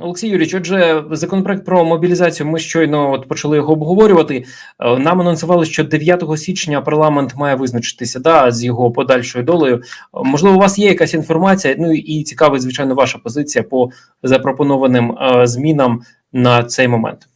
Олексій Юрійович, отже, законопроект про мобілізацію. Ми щойно от почали його обговорювати. Е, Нам анонсували, що 9 січня парламент має визначитися да з його подальшою долею. Е, Можливо, у вас є якась інформація? Ну і цікавить, звичайно, ваша позиція по запропонованим е, змінам на цей момент.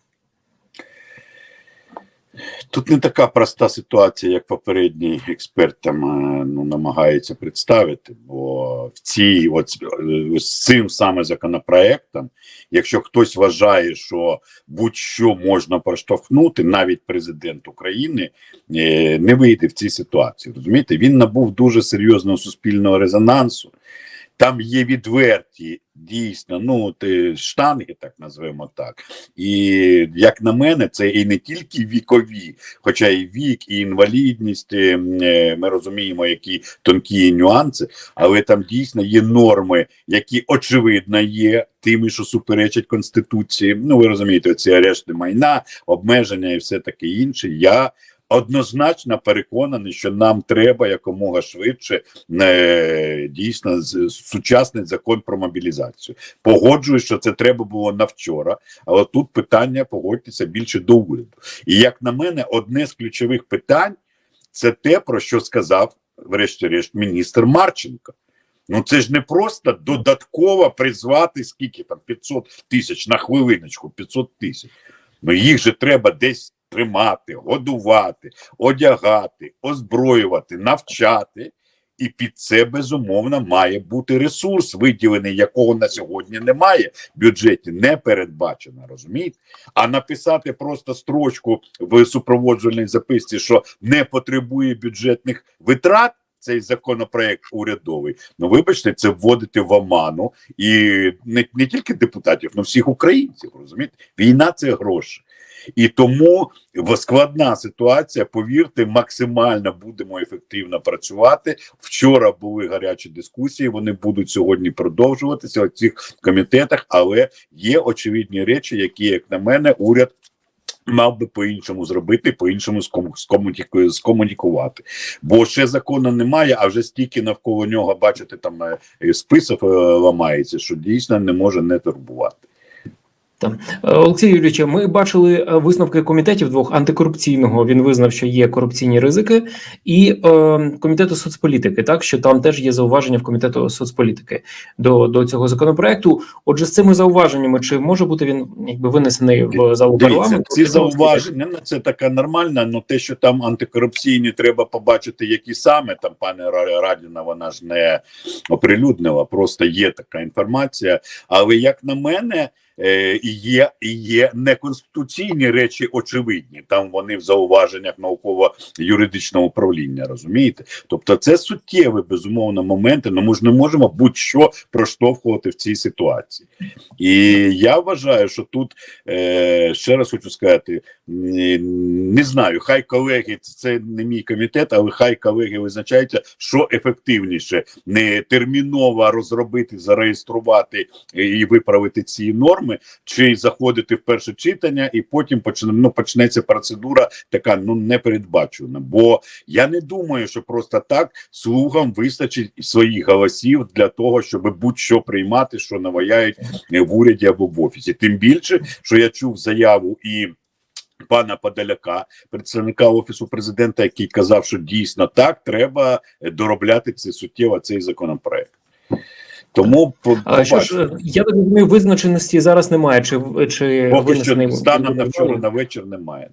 Тут не така проста ситуація, як попередній експерт там е, ну, намагається представити. Бо в цій от е, з цим саме законопроектом, якщо хтось вважає, що будь-що можна проштовхнути, навіть президент України е, не вийде в цій ситуації. Розумієте, він набув дуже серйозного суспільного резонансу. Там є відверті дійсно, ну ти штанги, так назвемо так. І як на мене, це і не тільки вікові, хоча і вік, і інвалідність. е, е, Ми розуміємо, які тонкі нюанси, але там дійсно є норми, які очевидно є тими, що суперечать конституції. Ну ви розумієте, ці арешти майна, обмеження і все таке інше. Я Однозначно переконаний, що нам треба якомога швидше е, дійсно сучасний закон про мобілізацію. Погоджуюсь, що це треба було на вчора, але тут питання погодьтеся більше до уряду. І як на мене, одне з ключових питань це те, про що сказав, врешті-решт, міністр Марченко. Ну це ж не просто додатково призвати скільки там 500 тисяч на хвилиночку, 500 тисяч. Ну їх же треба десь тримати, годувати, одягати, озброювати, навчати. І під це безумовно має бути ресурс, виділений, якого на сьогодні немає в бюджеті, не передбачено, розумієте? А написати просто строчку в супроводжувальній записці, що не потребує бюджетних витрат. Цей законопроект урядовий, ну вибачте, це вводити в оману і не, не тільки депутатів, але всіх українців. Розумієте, війна це гроші. І тому складна ситуація. Повірте, максимально будемо ефективно працювати. Вчора були гарячі дискусії. Вони будуть сьогодні продовжуватися у цих комітетах, але є очевидні речі, які, як на мене, уряд. Мав би по-іншому зробити, по-іншому скомунікувати. Бо ще закону немає, а вже стільки навколо нього, бачите, там е, список е, ламається, що дійсно не може не турбувати. Е, Олексій Юрійович, ми бачили е, висновки комітетів двох антикорупційного. Він визнав, що є корупційні ризики, і е, комітету соцполітики, так що там теж є зауваження в комітету соцполітики до, до цього законопроекту. Отже, з цими зауваженнями чи може бути він якби винесений в залу парламенту? ці зауваження ну, це така нормальна. Ну те, що там антикорупційні, треба побачити, які саме там пане Ра- Радіна, вона ж не оприлюднила. Просто є така інформація. Але як на мене, е, є є неконституційні речі очевидні. Там вони в зауваженнях науково-юридичного управління. Розумієте? Тобто, це суттєві безумовно моменти. Ну ми ж не можемо будь-що проштовхувати в цій ситуації. І я вважаю, що тут е, ще раз хочу сказати: не знаю, хай колеги, це не мій комітет, але хай колеги визначаються, що ефективніше не терміново розробити, зареєструвати і виправити ці норми, чи заходити в перше читання, і потім почне, ну, почнеться процедура така ну непередбачена. Бо я не думаю, що просто так слугам вистачить своїх голосів для того, щоб будь-що приймати, що наваяють в уряді або в офісі. Тим більше, що я чув заяву і. Пана Подаляка, представника офісу президента, який казав, що дійсно так треба доробляти це суттєво цей законопроект. Тому А що ж е, я так розумію, визначеності зараз немає. Чи чи поки що станом на вчора на вечір немає.